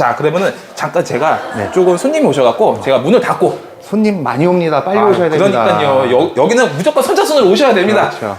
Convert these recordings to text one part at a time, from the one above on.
자 그러면은 잠깐 제가 네. 조금 손님이 오셔갖고 제가 문을 닫고 손님 많이 옵니다. 빨리 아, 오셔야 됩니다. 그러니까요 여, 여기는 무조건 선착순으로 오셔야 됩니다 그렇죠.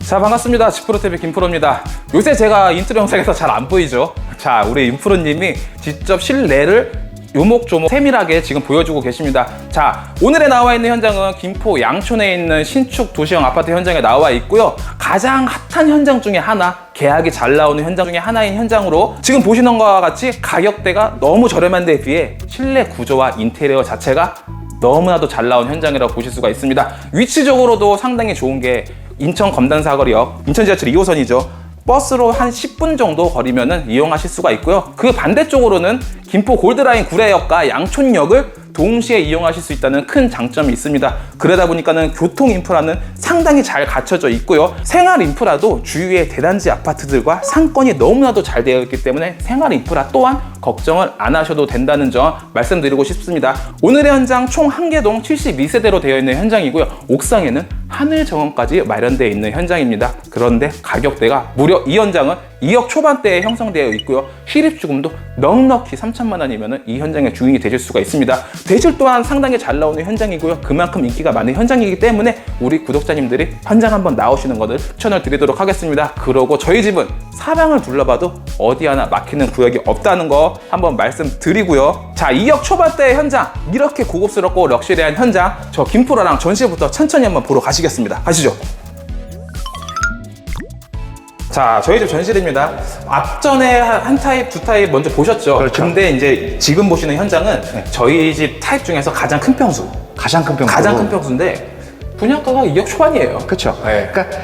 자 반갑습니다 지프로TV 김프로입니다 요새 제가 인트로 영상에서 잘 안 보이죠 자 우리 임프로님이 직접 실내를 요목조목 세밀하게 지금 보여주고 계십니다 자 오늘에 나와 있는 현장은 김포 양촌에 있는 신축 도시형 아파트 현장에 나와 있고요 가장 핫한 현장 중에 하나 계약이 잘 나오는 현장 중에 하나인 현장으로 지금 보시는 것과 같이 가격대가 너무 저렴한 데 비해 실내 구조와 인테리어 자체가 너무나도 잘 나온 현장이라고 보실 수가 있습니다. 위치적으로도 상당히 좋은 게 인천 검단 사거리역, 인천 지하철 2호선이죠. 버스로 한 10분 정도 거리면은 이용하실 수가 있고요. 그 반대쪽으로는 김포 골드라인 구례역과 양촌역을 동시에 이용하실 수 있다는 큰 장점이 있습니다. 그러다 보니까는 교통 인프라는 상당히 잘 갖춰져 있고요. 생활 인프라도 주위의 대단지 아파트들과 상권이 너무나도 잘 되어 있기 때문에 생활 인프라 또한 걱정을 안 하셔도 된다는 점 말씀드리고 싶습니다. 오늘의 현장 총 한 개동 72세대로 되어 있는 현장이고요. 옥상에는 하늘 정원까지 마련되어 있는 현장입니다. 그런데 가격대가 무려 이 현장은 2억 초반대에 형성되어 있고요. 실입주금도 넉넉히 3천만 원이면 이 현장의 주인이 되실 수가 있습니다. 대출 또한 상당히 잘 나오는 현장이고요. 그만큼 인기가 많은 현장이기 때문에 우리 구독자님들이 현장 한번 나오시는 것을 추천을 드리도록 하겠습니다. 그러고 저희 집은 사방을 둘러봐도 어디 하나 막히는 구역이 없다는 거 한번 말씀드리고요. 자, 2억 초반대의 현장 이렇게 고급스럽고 럭셔리한 현장 저 김프로랑 전시부터 천천히 한번 보러 가시겠습니다. 가시죠. 자, 저희 집 전실입니다. 앞전에 한- 한 타입, 두 타입 먼저 보셨죠? 그렇죠. 근데 이제 지금 보시는 현장은 저희 집 타입 중에서 가장 큰 평수. 가장 큰 평수. 가장 큰 평수인데 분양가가 2억 초반이에요. 그렇죠. 네. 그러니까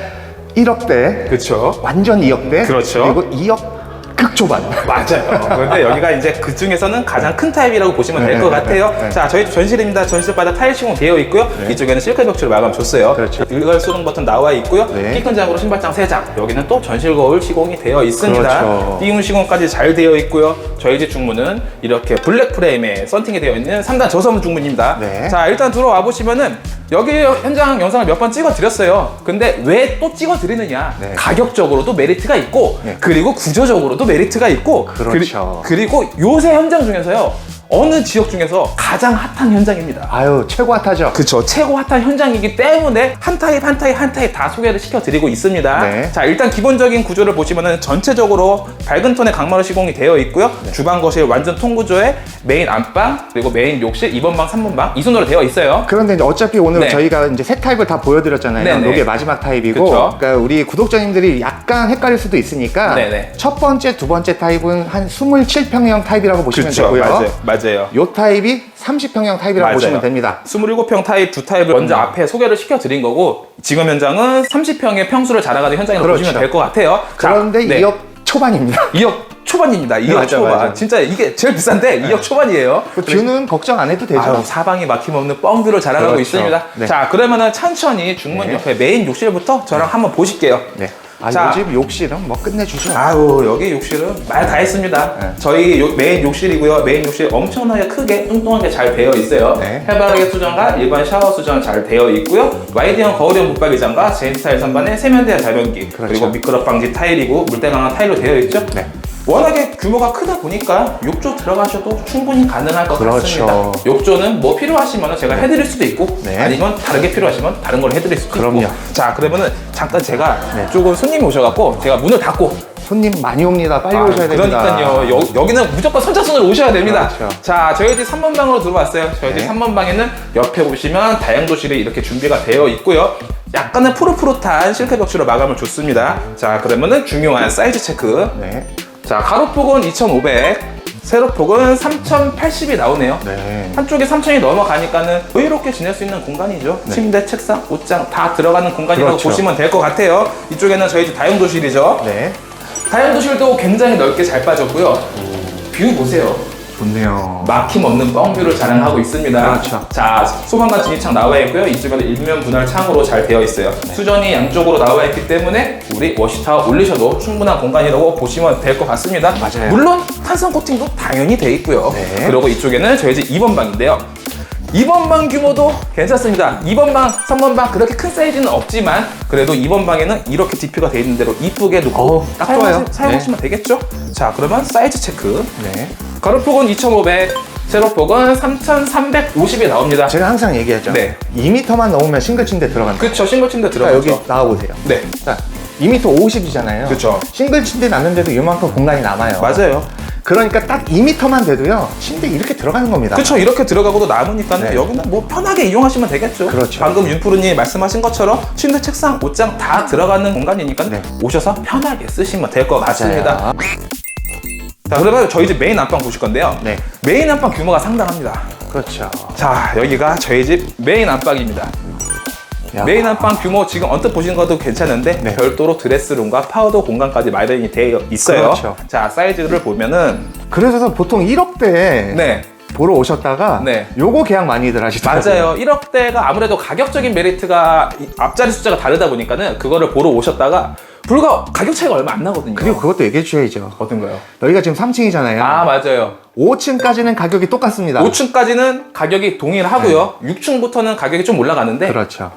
1억대, 그렇죠. 완전 2억대, 그렇죠. 그리고 2억 극초반. 맞아요. 그런데 여기가 이제 그 중에서는 가장 큰 타입이라고 보시면 될 네, 것 네, 같아요. 네, 네. 자, 저희 집 전실입니다. 전실 바닥 타일 시공 되어 있고요. 이쪽에는 실크 벽지로 마감 줬어요. 그렇죠. 일괄 수동 버튼 나와 있고요. 네. 키큰 장으로 신발장 3장. 여기는 또 전실 거울 시공이 되어 있습니다. 그렇죠. 띄움 시공까지 잘 되어 있고요. 저희 집 중문은 이렇게 블랙 프레임에 썬팅이 되어 있는 3단 저섬 중문입니다. 네. 자, 일단 들어와 보시면은 여기 현장 영상을 몇 번 찍어 드렸어요. 근데 왜 또 찍어 드리느냐? 네. 가격적으로도 메리트가 있고 네. 그리고 구조적으로도 메리트가 있고 그렇죠. 그리, 고 요새 현장 중에서요 어느 지역 중에서 가장 핫한 현장입니다. 아유, 최고 핫하죠. 그쵸 최고 핫한 현장이기 때문에 한 타입 한 타입 한 타입 다 소개를 시켜드리고 있습니다. 네. 자 일단 기본적인 구조를 보시면은 전체적으로 밝은 톤의 강마루 시공이 되어 있고요. 네. 주방 거실 완전 통구조에 메인 안방 그리고 메인 욕실 2번 방 3번 방 이 순으로 되어 있어요. 그런데 이제 어차피 오늘 네. 저희가 이제 세 타입을 다 보여드렸잖아요. 네네. 이게 마지막 타입이고, 그쵸. 그러니까 우리 구독자님들이 약간 헷갈릴 수도 있으니까 네네. 첫 번째, 두 번째 타입은 한 27평형 타입이라고 보시면 그쵸 되고요. 맞아요. 맞아요. 요 타입이 30평형 타입이라고 맞아요. 보시면 됩니다. 27평 타입 두 타입을 먼저 앞에 소개를 시켜드린 거고 지금 현장은 30평의 평수를 자랑하는 현장이라고 그렇죠. 보시면 될 것 같아요. 자, 그런데 네. 2억 초반입니다. 2억 초반입니다. 2억 맞아, 초반. 맞아. 진짜 이게 제일 비싼데 2억 초반이에요. 그 뷰는 걱정 안 해도 되죠. 아유, 사방이 막힘없는 뻥뷰를 자랑하고 그렇죠. 있습니다. 네. 자, 그러면은 천천히 중문 네. 옆에 메인 욕실부터 저랑 한번 보실게요. 네. 아, 자. 요집 욕실은 뭐 끝내주죠. 아유, 여기 욕실은 말 다 했습니다. 네. 저희 요- 메인 욕실이고요. 메인 욕실 엄청나게 크게 뚱뚱하게 잘 되어 있어요. 네. 해바라기 수전과 일반 샤워 수전 잘 되어 있고요. 와이드형 거울형 붙박이장과 제인 스타일 선반에 세면대 자변기 그렇죠. 그리고 미끄럽 방지 타일이고 물때 강한 타일로 되어 있죠. 네. 워낙에 규모가 크다 보니까 욕조 들어가셔도 충분히 가능할 것 그렇죠. 같습니다. 욕조는 뭐 필요하시면 제가 해드릴 수도 있고 네. 아니면 다르게 필요하시면 다른 걸 해드릴 수도 그럼요. 있고. 자 그러면은 잠깐 제가 네. 조금 손님이 오셔갖고 제가 문을 닫고 손님 많이 옵니다. 빨리 아, 오셔야 됩니다. 그러니까요. 여, 여기는 무조건 선착순으로 오셔야 됩니다. 그렇죠. 자, 저희 집 3번 방으로 들어왔어요. 저희 집 네. 3번 방에는 옆에 보시면 다용도실이 이렇게 준비가 되어 있고요. 약간은 푸릇푸릇한 실크 벽지로 마감을 줬습니다. 자, 그러면은 중요한 사이즈 체크. 네. 자, 가로폭은 2,500, 세로폭은 3,080이 나오네요. 네. 한쪽에 3,000이 넘어가니까는 여유롭게 지낼 수 있는 공간이죠. 침대, 책상, 옷장 다 들어가는 공간이라고 그렇죠. 보시면 될 것 같아요. 이쪽에는 저희 집 다용도실이죠. 네. 다용도실도 굉장히 넓게 잘 빠졌고요. 뷰 보세요. 좋네요. 막힘 없는 뻥뷰를 자랑하고 있습니다. 그렇죠. 자, 소방관 진입창 나와 있고요. 이쪽에는 일면 분할 창으로 잘 되어 있어요. 수전이 양쪽으로 나와 있기 때문에 우리 워시타워 올리셔도 충분한 공간이라고 보시면 될 것 같습니다. 맞아요. 물론 탄성 코팅도 당연히 돼 있고요. 네. 그리고 이쪽에는 저희 집 2번 방인데요. 2번 방 규모도 괜찮습니다. 2번 방, 3번 방 그렇게 큰 사이즈는 없지만 그래도 2번 방에는 이렇게 DP가 돼 있는 대로 이쁘게 놓고 어우, 딱 사용하시, 좋아요. 사용하시 면 되겠죠? 자, 그러면 사이즈 체크. 네. 가로폭은 2,500, 세로폭은 3,350이 나옵니다. 제가 항상 얘기하죠. 네. 2m만 넘으면 싱글 침대 들어간다. 그쵸, 싱글 침대 자, 들어가죠. 여기 나와보세요. 네, 자, 2m 50이잖아요. 그쵸. 싱글 침대 놨는데도 이만큼 공간이 남아요. 맞아요. 그러니까 딱 2m만 돼도요. 침대 이렇게 들어가는 겁니다. 그쵸, 이렇게 들어가고도 남으니까 네. 여기는 뭐 편하게 이용하시면 되겠죠. 그렇죠. 방금 윤프루님 말씀하신 것처럼 침대, 책상, 옷장 다 들어가는 공간이니까 네. 오셔서 편하게 쓰시면 될것 맞아요. 같습니다. 자, 그러면 저희 집 메인 안방 보실 건데요. 네. 메인 안방 규모가 상당합니다. 그렇죠. 자, 여기가 저희 집 메인 안방입니다. 야. 메인 안방 규모 지금 언뜻 보시는 것도 괜찮은데 네. 별도로 드레스룸과 파우더 공간까지 마련이 되어 있어요. 그렇죠. 자, 사이즈를 보면은 그래서 보통 1억대에 네. 보러 오셨다가 네. 요거 계약 많이들 하시더라고요. 맞아요. 1억대가 아무래도 가격적인 메리트가 이 앞자리 숫자가 다르다 보니까는 그거를 보러 오셨다가 불과 가격 차이가 얼마 안 나거든요. 그리고 그것도 얘기해 주셔야죠. 어떤 거요? 여기가 지금 3층이잖아요. 아, 맞아요. 5층까지는 가격이 똑같습니다. 5층까지는 가격이 동일하고요. 6층부터는 가격이 좀 올라가는데 그렇죠.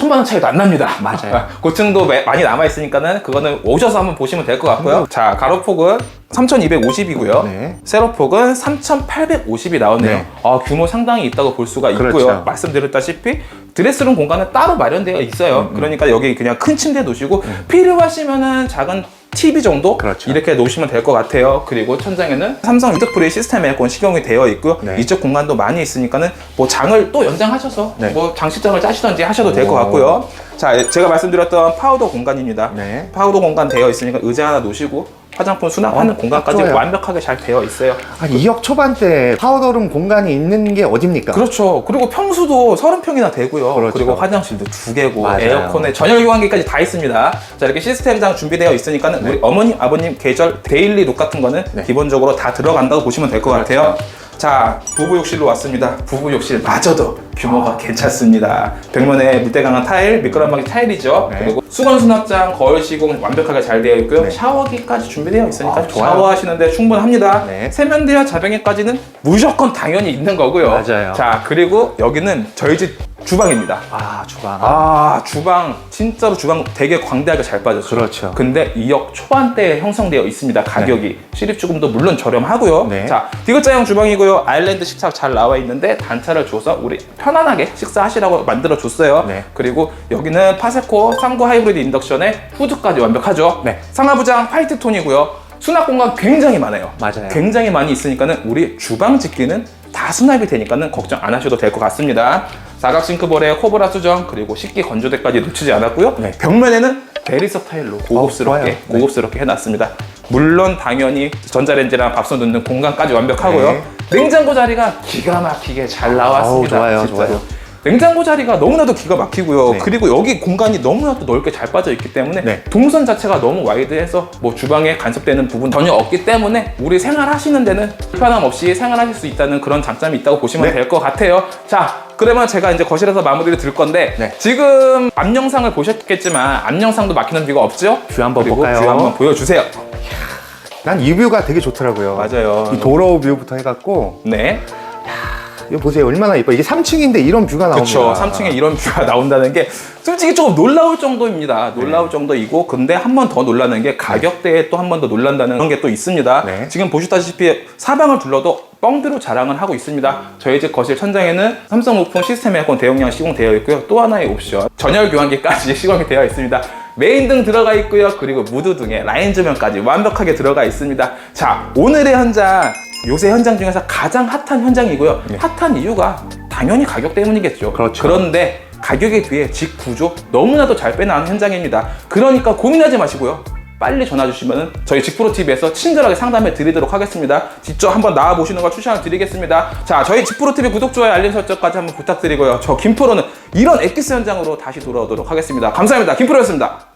천만 원 차이도 안 납니다. 맞아요. 고층도 매- 많이 남아 있으니까는 그거는 오셔서 한번 보시면 될 것 같고요. 자, 가로폭은 3,250이고요. 네. 세로폭은 3,850이 나오네요. 네. 아, 규모 상당히 있다고 볼 수가 있고요. 그렇죠. 말씀드렸다시피 드레스룸 공간은 따로 마련되어 있어요. 음, 그러니까 여기 그냥 큰 침대 놓으시고 필요하시면은 작은 TV 정도 그렇죠. 이렇게 놓으시면 될 것 같아요. 그리고 천장에는 삼성 위드프리 시스템 에어컨 시공이 되어 있고요. 네. 이쪽 공간도 많이 있으니까는 뭐 장을 또 연장하셔서 네. 뭐 장식장을 짜시던지 하셔도 될것 오. 같고요. 자, 제가 말씀드렸던 파우더 공간입니다. 네. 파우더 공간 되어 있으니까 의자 하나 놓으시고 화장품 수납하는 어, 공간까지 딱 좋아요. 완벽하게 잘 되어 있어요. 한 2억 초반대 파우더룸 공간이 있는 게 어딥니까? 그렇죠. 그리고 평수도 30평이나 되고요. 그렇죠. 그리고 화장실도 두 개고 맞아요. 에어컨에 전열 교환기까지 다 있습니다. 자, 이렇게 시스템장 준비되어 있으니까는 우리 어머님, 아버님 계절 데일리 룩 같은 거는 네. 기본적으로 다 들어간다고 보시면 될 것 같아요. 자, 부부 욕실로 왔습니다. 부부 욕실 마저도 규모가 괜찮습니다. 벽면에 물때 강한 타일, 미끄럼방지 타일이죠. 네. 그리고 수건 수납장, 거울 시공 완벽하게 잘 되어 있고요. 네. 샤워기까지 준비되어 있으니까 아, 좋아요. 샤워하시는데 충분합니다. 네. 세면대와 자변기까지는 무조건 당연히 있는 거고요. 맞아요. 자, 그리고 여기는 저희 집 주방입니다. 아, 주방. 아, 주방 진짜로 주방 되게 광대하게 잘 빠졌죠. 그렇죠. 근데 2억 초반대에 형성되어 있습니다. 가격이 시립주금도 물론 저렴하고요. 네. 자, 디귿자형 주방이고요. 아일랜드 식탁 잘 나와 있는데 단차를 줘서 우리 편안하게 식사하시라고 만들어 줬어요. 네. 그리고 여기는 파세코 39 하이브리드 인덕션에 후드까지 완벽하죠. 네. 상하부장 화이트 톤이고요. 수납 공간 굉장히 많아요. 맞아요. 굉장히 많이 있으니까는 우리 주방 짓기는 다 수납이 되니까는 걱정 안 하셔도 될 것 같습니다. 사각 싱크볼에 코브라 수정 그리고 식기 건조대까지 놓치지 않았고요. 네. 벽면에는 베리석 타일로 고급스럽게 어. 고급스럽게 해놨습니다. 물론 당연히 전자레인지랑 밥솥 넣는 공간까지 완벽하고요. 네. 냉장고 자리가 기가 막히게 잘 나왔습니다. 어우, 좋아요, 진짜로. 좋아요. 냉장고 자리가 너무나도 기가 막히고요. 네. 그리고 여기 공간이 너무나도 넓게 잘 빠져 있기 때문에 네. 동선 자체가 너무 와이드해서 뭐 주방에 간섭되는 부분 전혀 없기 때문에 우리 생활하시는 데는 불편함 없이 생활하실 수 있다는 그런 장점이 있다고 보시면 네. 될것 같아요. 자, 그러면 제가 이제 거실에서 마무리를 들 건데 네. 지금 앞 영상을 보셨겠지만 앞 영상도 막히는 뷰가 없죠? 뷰 한번 그리고 볼까요? 뷰 한번 보여주세요. 난 이 뷰가 되게 좋더라고요. 맞아요. 이 도로 뷰부터 해갖고 네. 이거 보세요 얼마나 이뻐. 이게 3층인데 이런 뷰가 나옵니다. 그렇죠. 3층에 이런 뷰가 나온다는 게 솔직히 조금 놀라울 정도입니다. 놀라울 정도이고 근데 한 번 더 놀라는 게 가격대에 또 한 번 더 놀란다는 그런 게 또 있습니다. 네. 지금 보시다시피 사방을 둘러도 뻥뷰로 자랑을 하고 있습니다. 저희 집 거실 천장에는 삼성 오픈 시스템 에어컨 대용량 시공되어 있고요. 또 하나의 옵션 전열 교환기까지 시공이 되어 있습니다. 메인 등 들어가 있고요. 그리고 무드 등의 라인 조명까지 완벽하게 들어가 있습니다. 자, 오늘의 현장 요새 현장 중에서 가장 핫한 현장이고요. 핫한 이유가 당연히 가격 때문이겠죠. 네. 그렇죠. 그런데 가격에 비해 집 구조 너무나도 잘 빼나가는 현장입니다. 그러니까 고민하지 마시고요. 빨리 전화 주시면 저희 직프로TV에서 친절하게 상담해 드리도록 하겠습니다. 직접 한번 나와 보시는 걸 추천을 드리겠습니다. 자, 저희 직프로TV 구독, 좋아요, 알림 설정까지 한번 부탁드리고요. 저 김프로는 이런 엑기스 현장으로 다시 돌아오도록 하겠습니다. 감사합니다. 김프로였습니다.